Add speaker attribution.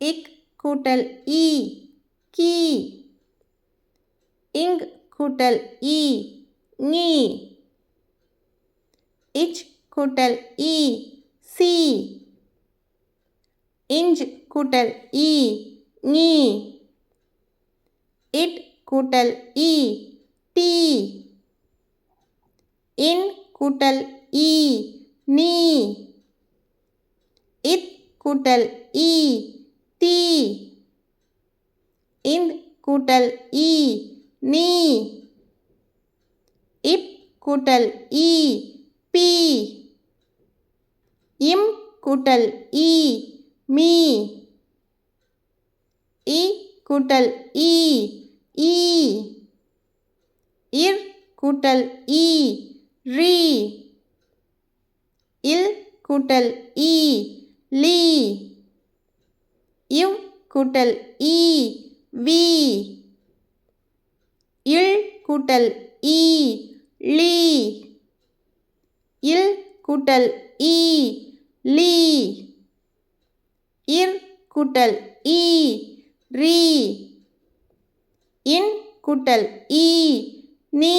Speaker 1: இக் கூட்டல் இ கீ இங் கூட்டல் இ ஞி இச் கூட்டல் இ சி இஞ்ச் கூட்டல் இ ஞி இட் கூட்டல் இ டி இன் கூட்டல் இ நீ இத் கூட்டல் இ தீ. இந்த் கூட்டல் ஈ. நீ. இப் கூட்டல் ஈ. பி. இம் கூட்டல் ஈ. மீ. இ கூட்டல் ஈ. ஈ. இர் கூட்டல் ஈ. ரீ. இல் கூட்டல் ஈ. லீ. இவ் கூட்டல் இ வி. இல் கூட்டல் இ லீ. இல் கூட்டல் இ லீ. இர் கூட்டல் இ ரீ. இன் கூட்டல் இ நீ.